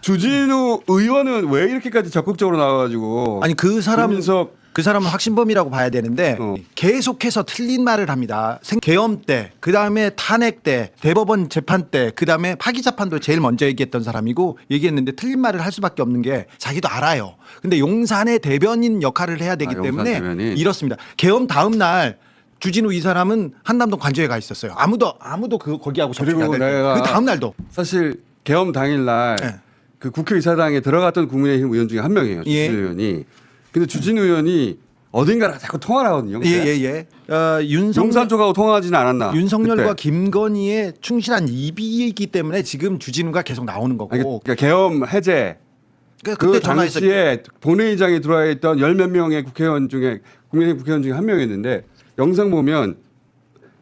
주진우 의원은 왜 이렇게까지 적극적으로 나와가지고 아니 그 사람 김민석 그 사람은 확신범이라고 봐야 되는데 어. 계속해서 틀린 말을 합니다. 생- 계엄 때, 그 다음에 탄핵 때, 대법원 재판 때, 그 다음에 파기 재판도 제일 먼저 얘기했던 사람이고 얘기했는데 틀린 말을 할 수밖에 없는 게 자기도 알아요. 근데 용산의 대변인 역할을 해야 되기 아, 용산 때문에 대변인. 이렇습니다. 계엄 다음 날 주진우 이 사람은 한남동 관저에 가 있었어요. 아무도 아무도 그 거기하고 접촉이 안 돼. 내가 그 다음 날도 사실 계엄 당일날 네. 그 국회의사당에 들어갔던 국민의힘 의원 중에 한 명이에요. 주진우 예. 의원이. 근데 주진우 의원이 어딘가를 자꾸 통화를 하거든요. 예 예 예. 어, 윤석열 용산 쪽하고 통화하지는 않았나? 윤석열과 그때. 김건희의 충실한 입이기 때문에 지금 주진우가 계속 나오는 거고. 아니, 그러니까 계엄 해제 그러니까 그 그때 당시에 본회의장에 들어와 있던 열 몇 명의 국회의원 중에 국민의힘 국회의원 중에 한 명이었는데 영상 보면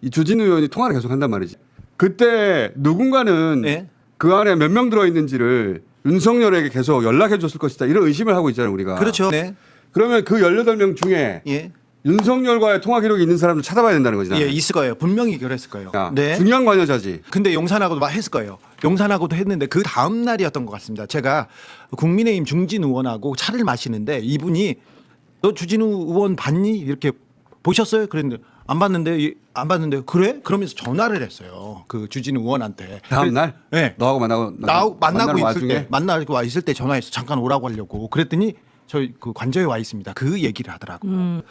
이 주진우 의원이 통화를 계속 한단 말이지. 그때 누군가는 네. 그 안에 몇 명 들어 있는지를 윤석열에게 계속 연락해 줬을 것이다. 이런 의심을 하고 있잖아요, 우리가. 그렇죠. 네. 그러면 그 18명 중에 예. 윤석열과의 통화 기록이 있는 사람을 찾아봐야 된다는 거지. 나는. 예, 있을 거예요. 분명히 그랬을 거예요. 야, 네. 중요한 관여자지. 근데 용산하고도 막 했을 거예요. 용산하고도 했는데 그 다음 날이었던 것 같습니다. 제가 국민의힘 중진 의원하고 차를 마시는데 이분이 너 주진우 의원 봤니? 이렇게 보셨어요? 그랬는데 안 봤는데 이- 안 봤는데 그래? 그러면서 전화를 했어요. 그 주진우 의원한테. 다음 날? 네. 너하고 만나고 나 만나고 있을 와중에? 때 만나고 와 있을 때 전화해서 잠깐 오라고 하려고 그랬더니 저희 그 관저에 와 있습니다. 그 얘기를 하더라고요.